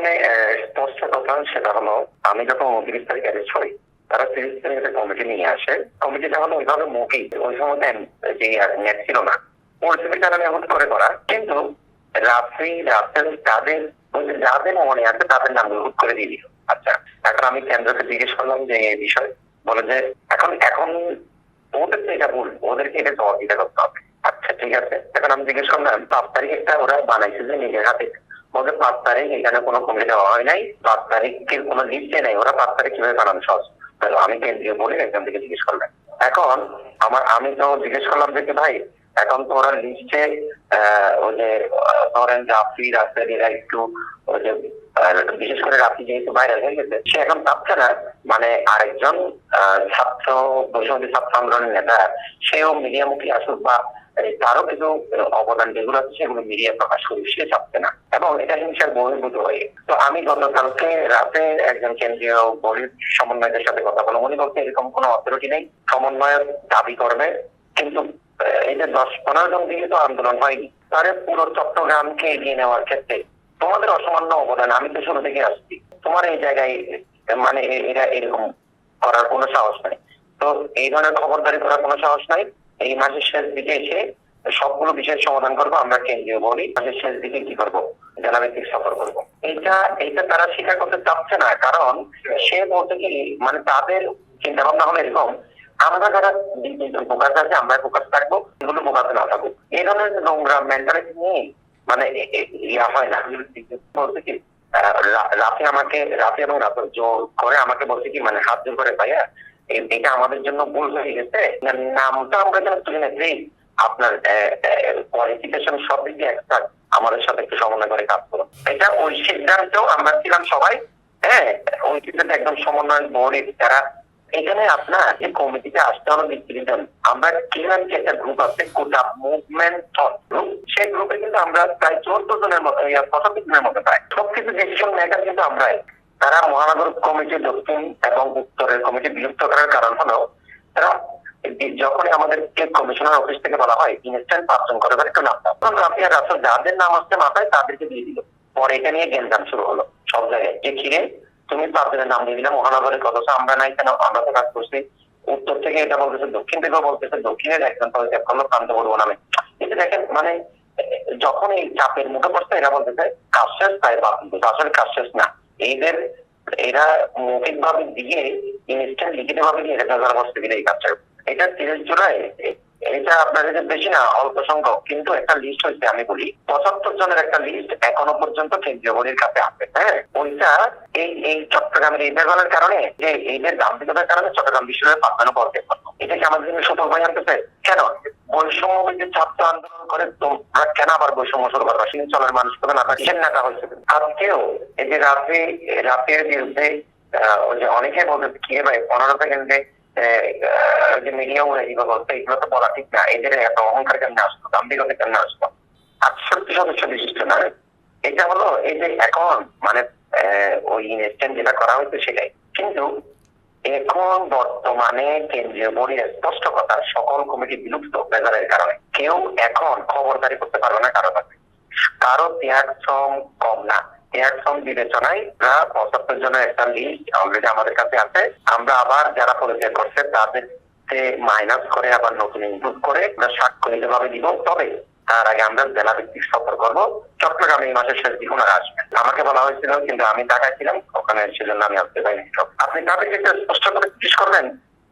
এখানে স্পষ্ট কথা সেটা হলো, আমি যখন উনত্রিশ তারিখ অ্যারেস্ট হই তারা তিরিশ তারিখ কমিটি নিয়ে আসে কমিটিটা হলো ওইভাবে মুখেই ওই সময় যে নেট ছিল না। পরিস্থিতির কারণে হুট করে করা, কিন্তু রাত্রি, রাতের তাদের যাদের মনে আছে তাদের নাম হুট করে দিয়ে দিল। আচ্ছা এখন আমি কেন্দ্রকে জিজ্ঞেস করলাম যে, এই বিষয়, বলে যে, এখন এখন ওদের তো এটা ভুল, ওদেরকে এটা সহযোগিতা করতে হবে। আচ্ছা ঠিক আছে। এখন আমি জিজ্ঞেস করলাম, পাঁচ তারিখ একটা ওরা বানাইছে যে নিজের হাতে। ওদের পাঁচ তারিখ এখানে কোনো কমিটি দেওয়া হয় নাই। পাঁচ তারিখের কোনো লিস্টে নেই। ওরা পাঁচ তারিখ কীভাবে বানানো সহজ? আমি কেন্দ্রীয় বলে একজন থেকে জিজ্ঞেস করলাম। এখন আমার, আমি তো জিজ্ঞেস করলাম যে ভাই, এখন তো ওরা লিস্টে ওই যে ধরেন রাফি রাস্তাগিরা একটু, ওই যে বিশেষ করে রাফি যেহেতু বাইরে হয়ে গেছে, সে এখন চাচ্ছে না। মানে আরেকজন ছাত্র বৈষম্য ছাত্র আন্দোলনের নেতা, সেও মিডিয়া মুখী আসুক বা তারও কিছু অবদান যেগুলো আছে সেগুলো মিডিয়া প্রকাশ করুক সে চাচ্ছে না। এবং এটা হিংসার বহির্ভূত হয়ে। তো আমি গতকালকে রাতে একজন কেন্দ্রীয় বলির সমন্বয়কের সাথে কথা বললাম। উনি বলছে, এরকম কোনো অথরিটি নেই। সমন্বয়ের দাবি করবে। কিন্তু যে দশ পনেরো জন দিয়ে তো আন্দোলন হয়নি। তারে পুরো চট্টগ্রামকে এগিয়ে নেওয়ার ক্ষেত্রে তোমাদের অসামান্য অবদান। আমি তো শুরু থেকে আসছি। তোমার এই জায়গায় মানে এরা এরকম করার কোনো সাহস নাই। তো এই ধরনের খবরদারি করার কোনো সাহস নাই। এই মাসের শেষ দিকে এসে সবগুলো বিষয়ের সমাধান করব আমরা কেন্দ্রীয় বলি। মাসের শেষ দিকে কি করব? জেলাভিত্তিক সফর করব। এটা এটা তারা স্বীকার করতে চাচ্ছে না কারণ সে বলতে কি মানে তাদের চিন্তা ভাবনা হলো এরকম আমরা যারা ফোকাস আছে আমরা ফোকাস থাকব এগুলো ফোকাস না থাকব। এই ধরনের নোংরা মেন্টালিটি নিয়ে মানে ইয়া হয় না। বলতে কি আহ, রা- রাফি আমাকে রাফি এবং রাফি জোর করে আমাকে বলছে কি মানে হাত জোর করে ভাইয়া এটা আমাদের জন্য ভুল হয়ে গেছে। নামটা আমরা যেন তুলে নেই। আপনার কোয়ালিফিকেশন সব দিক একটা আমাদের সাথে একটু সমন্বয় করে কাজ করুন। এটা ওই সিদ্ধান্ত আমরা ছিলাম সবাই। হ্যাঁ ওই সিদ্ধান্ত একদম সমন্বয় বোর্ডের যারা, এখানে আপনার যে কমিটিতে আসতে হলো বিস্তৃতন আমরা কীভাবে যে একটা গ্রুপ আছে, গোটা মুভমেন্ট গ্রুপ সেই গ্রুপে কিন্তু আমরা প্রায় চোদ্দ জনের মতো পঁচাত্তর জনের মতো প্রায়। সবকিছু ডিসিশন মেকার কিন্তু আমরাই। তারা মহানগর কমিটি দক্ষিণ এবং উত্তরের কমিটি বিলুপ্ত করার কারণ হলো তারা এই যখনই আমাদের কমিশনার অফিস থেকে বলা হয় ইনস্ট্যান্ট পাঁচজন করে একটু নাম দাও তখন রাফিয়া রাসুল যাদের নাম আসছে মাথায় তাদেরকে দিয়ে দিল। পরে এটা নিয়ে গেঞ্জাম শুরু হলো। সব জায়গায়। যে ঘিরে তুমি পাঁচজনের নাম দিয়ে দিলে মহানগরের কথা আমরা নাই কেন? আমরা তো কাজ করছি। উত্তর থেকে এটা বলতেছে, দক্ষিণ থেকেও বলতেছে। দক্ষিণের একজন করল প্রান্ত বলব নামে কিন্তু দেখেন মানে যখন এই চাপের মুখে পড়ছে, এরা বলতেছে, কাজ শেষ, তাই বাদ আসলে কাজ শেষ না। এদের, এরা মৌখিক ভাবে দিয়ে ইনস্ট্যান্ট লিখিত ভাবে দিয়ে এটা বসতে এই কাজটা। এটা তিরিশ জুলাই এটা আপনাদের বেশি না, অল্প সংখ্যক। কিন্তু একটা লিস্ট হয়েছে, আমি বলি, পঁচাত্তর জনের একটা লিস্ট এখনও পর্যন্ত কেন্দ্রীয় বডির কাছে আছে হ্যাঁ? ওইটা এই এই চট্টগ্রামের এই বেগলের কারণে, যে এইদের দাম্ভিকতার কারণে চট্টগ্রাম বিশ্ববিদ্যালয় পাঠানো পড়তে এটা কি আমাদের জন্য সুফল ভাই আনতেছে? কেন? বৈষম্য যে ছাত্র আন্দোলন করে তোমরা কেন আবার বৈষম্য শুরু করবা? শিলচরের মানুষ তো না কিসের নেতা হয়েছে। আজকেও এই যে রাতে, রাতের বিরুদ্ধে অনেকে বলতে কি ভাই পনেরো সেকেন্ডে যে মিডিয়া উড়ে দিবে বলতে এগুলো তো বলা ঠিক না এদের এত অহংকার কেমনে আসতো দাম্ভিকতা কেমনে আসতো আটষট্টি সদস্য বিশিষ্ট না এটা হলো এই যে এখন মানে ওই ইনস্ট্যান্ট যেটা করা হয়েছে সেটাই কিন্তু এখন বর্তমানে কেন্দ্রীয় বোর্ডের স্পষ্ট কথা সকল কমিটি বিলুপ্ত বেজারের কারণে কেউ এখন খবরদারি করতে পারবে না কারও কাছে কারও ত্যাগ শ্রম কম না শ্রম বিবেচনায় আমরা পঁচাত্তর জনের একটা লিস্ট অলরেডি আমাদের কাছে আছে। আমরা আবার যারা পরিত্যাগ করছে তাদের মাইনাস করে আবার নতুন ইনপুট করে আমরা স্বাক্ষরিত ভাবে দিব। তবে তার আগে আমরা জেলা ভিত্তিক সফর করব। চট্টগ্রামে এই মাসের শেষ দিকে ওনারা আসবেন। আমাকে বলা হয়েছিল, কিন্তু আমি ঢাকায় ছিলাম ওখানে সেজন্য আমি আসতে পারিনি। আপনি তাদেরকে একটা স্পষ্ট করে জিজ্ঞেস করবেন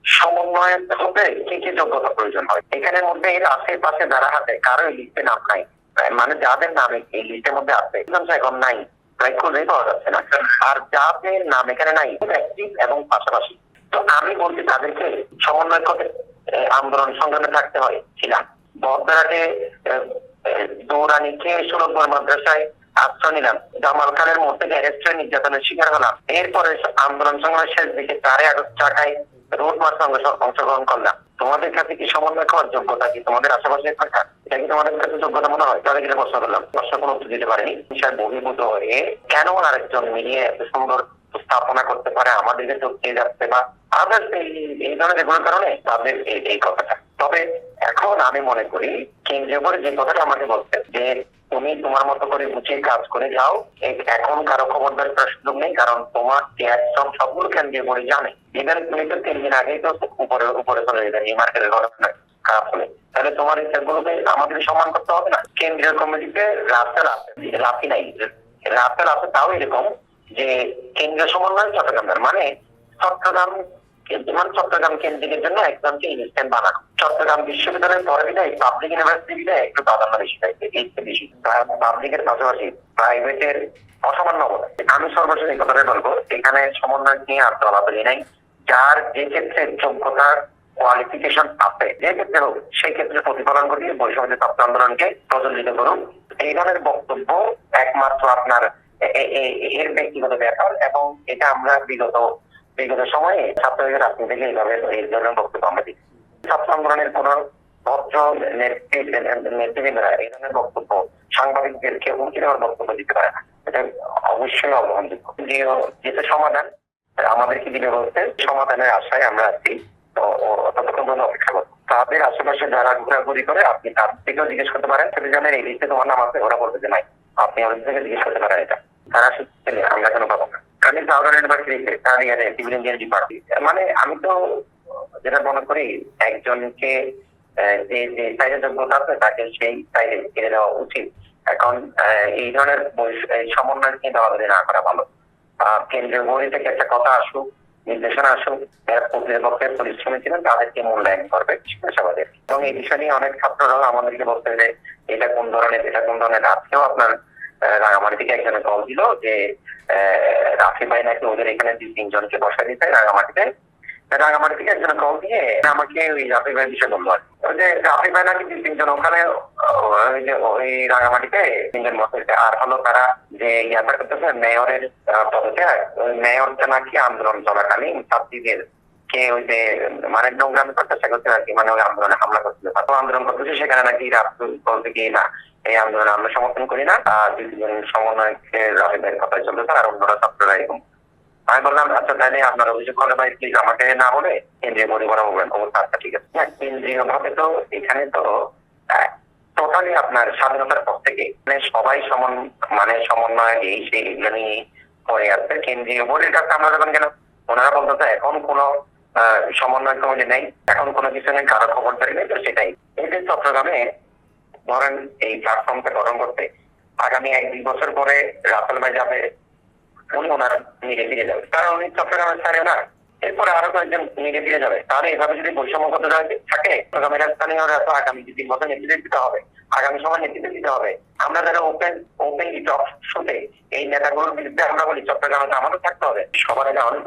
সমন্বয়ের হতে কি কি যোগ্যতা প্রয়োজন হয়? এখানের মধ্যে এর আশেপাশে যারা হাতে কারও লিস্টে নাম নাই। মানে যাদের নামে এই লিস্টের মধ্যে আছে এখন নাই। আর যাদের নাম এখানে নাই অ্যাক্টিভ এবং পাশাপাশি। তো আমি বলছি তাদেরকে সমন্বয় করে আন্দোলন সংগ্রামে থাকতে হয়, ছিলাম। বহদ্দারাটে দৌড়ানিকে সুরতপুর মাদ্রাসায় আশ্রয় নিলাম। জামাল খানের মধ্যে অ্যারেস্ট নির্যাতনের শিকার হলাম। এরপরে আন্দোলন সংগ্রামের শেষ দিকে চারে আগস্ট ঢাকায় রোড মার্চ অংশগ্রহণ করলাম। তোমাদের কাছে কি সমন্বয় করার যোগ্যতা কি? তোমাদের আশেপাশে থাকা? এটা কি তোমাদের কাছে যোগ্যতা মনে হয়? তাহলে কিনা প্রশ্ন করলাম। প্রশ্ন কোনো উত্তর দিতে পারেনি। বিষয় বহির্ভূত হয়ে কেন আরেকজন মিলিয়ে এত সুন্দর স্থাপনা করতে পারে? আমাদেরকে চোখ যাচ্ছে বা আদার্স এই ধরনের যেগুলোর কারণে তাদের এই কথাটা। তবে এখন আমি মনে করি কেন্দ্রীয় করে যে কথাটা আমাকে বলছে যে, তুমি তোমার মতো করে গুছিয়ে কাজ করে যাও। এখন কারও খবরদার করার সুযোগ নেই, কারণ তোমার ট্যাক্স সব সবগুলো কেন্দ্রীয় করে জানে। ইভেন তুমি তো তিন দিন আগেই তো উপরে উপরে চলে যেতেন এই মার্কেটের ঘটনা। খারাপ হলে তাহলে তোমার ইচ্ছাগুলোকে আমাদের সম্মান করতে হবে না? কেন্দ্রীয় কমিটিতে রাস্তার আছে রাফি নাই। রাস্তার আছে তাও এরকম যে কেন্দ্রীয় সমন্বয় চট্টগ্রামের। মানে চট্টগ্রাম মানে চট্টগ্রাম কেন্দ্রিকের জন্য একজনকে ইনস্ট্যান্ট বানানো। চট্টগ্রাম বিশ্ববিদ্যালয়ের পরে বিদায় পাবলিক ইউনিভার্সিটি একটু প্রাধান্য বেশি থাকবে এই তো বেশি। পাবলিকের পাশাপাশি প্রাইভেটের অসামান্য অবদান। আমি সর্বশেষ এই কথাটাই বলব, এখানে সমন্বয় নিয়ে আর দলাদলি নাই। যার যে ক্ষেত্রে যোগ্যতা কোয়ালিফিকেশন আছে, যে ক্ষেত্রে হোক, সেই ক্ষেত্রে প্রতিফলন ঘটিয়ে বৈষম্য ছাত্র আন্দোলনকে প্রজ্বলিত করুন। এই ধরনের বক্তব্য একমাত্র আপনার এর ব্যক্তিগত ব্যাপার এবং এটা আমরা বিগত বিগত সময়ে ছাত্রদের আপনি থেকে এইভাবে এই ধরনের বক্তব্য আমরা দিচ্ছি। ছাত্র আন্দোলনের কোন ভদ্র নেতৃবৃন্দরা এই ধরনের বক্তব্য, সাংবাদিকদেরকে হুমকি দেওয়ার বক্তব্য দিতে পারে এটা অবশ্যই অগ্রহণযোগ্য। যেটা সমাধান আমাদেরকে দিলে বলতে সমাধানের আশায় আমরা আছি। ততক্ষণ অপেক্ষা করব। তাদের আশেপাশে যারা ঘোরাঘুরি করে, আপনি তার থেকেও জিজ্ঞেস করতে পারেন। সেটা জানেন এই লিস্টে তোমার নাম আছে, ওরা বলতে যে, নাই, আপনি আমাদের থেকে জিজ্ঞেস করতে পারেন এটা। তারা সত্যি, আমরা কেন পাবো না। কারণ জাওগান ইউনিভার্সিটিতে তার ইয়ারে সিভিল ইঞ্জিনিয়ারিং ডিপার্টমেন্ট মানে আমি তো যেটা মনে করি, একজনকে যে যে সাইডের যোগ্যতা আছে, তাকে সেই সাইডে ছেড়ে দেওয়া উচিত। এখন এই ধরনের সমন্বয় নিয়ে দলাদলি না করা ভালো। কেন্দ্রীয় বই থেকে একটা কথা আসুক, নির্দেশনা আসুক, যারা কর্তৃপক্ষে পরিশ্রমী ছিলেন, তাদেরকে মূল্যায়ন করবে। শিক্ষাসভাদের এবং এই বিষয় নিয়ে অনেক ছাত্ররাও আমাদেরকে বলতে যে, এটা কোন ধরনের, এটা কোন ধরনের, আজকেও আপনার রাঙামাটি থেকে একজনের কল দিল যে রাফি ভাই নাকি ওদের এখানে দুই, তিনজনকে বসাই দিতে রাঙামাটিতে। রাঙামাটি থেকে একজন কল দিয়ে আমাকে ওই রাফি ভাইয়ের বিষয়ে বলল যে রাফি ভাই নাকি দুই, তিনজন ওখানে ওই রাঙামাটিতে তিনজন বসেছে। আর হলো তারা যে ইয়াটা করতেছে, মেয়রের ওই মেয়রটা নাকি আন্দোলন চলাকালীন ছাত্রীদের কে ওই যে মানে নোংরামি করতেছে করতে আর কি মানে ওই আন্দোলনে হামলা করতেছে। তারপর আন্দোলন করতেছে, সেখানে নাকি রাফি বলতে কি না এই আন্দোলনে আমরা সমর্থন করি না। আর দুই তিনজন সমন্বয়কে রাফি ভাইয়ের কথা চলতেছে আর অন্যরা ছাত্ররা এরকম। আমি বললাম আচ্ছা তাহলে আপনার অভিযোগ করলে ভাই প্লিজ আমাকে না বলে কেন্দ্রীয় পরিবার বলবেন অবস্থা আচ্ছা ঠিক আছে। না কেন্দ্রীয় ভাবে তো এখানে তো টোটালি আপনার স্বাধীনতার পর থেকে মানে সবাই সমন মানে সমন্বয় এই সেই এগুলো নিয়ে পরে আসছে কেন্দ্রীয় বোর্ডের কাছে আমরা যখন কেন? ওনারা বলতে এখন কোনো সমন্বয় কমিটি নেই, এখন কোনো কিছু নেই, কারও খবরদারি নেই তো সেটাই। যে চট্টগ্রামে ধরেন এই প্ল্যাটফর্মটা গঠন করতে আগামী এক দুই বছর পরে রাফেল ভাই যাবে, উনি ওনার নিজে ফিরে যাবে। কারণ উনি চট্টগ্রামের স্থানীয় না। এরপরে আরও কয়েকজন নিজে ফিরে যাবে। তাহলে এভাবে যদি বৈষম্যগত থাকে চট্টগ্রামের স্থানীয়রা তো আগামী দু তিন বছর নেতৃত্ব দিতে হবে। আগামী সময় নেতৃত্ব দিতে হবে। আমরা যারা ওপেন ওপেন টক শোতে এই নেতাগুলোর বিরুদ্ধে আমরা বলি, চট্টগ্রামে আমাদের থাকতে হবে। সবার আগে অনেক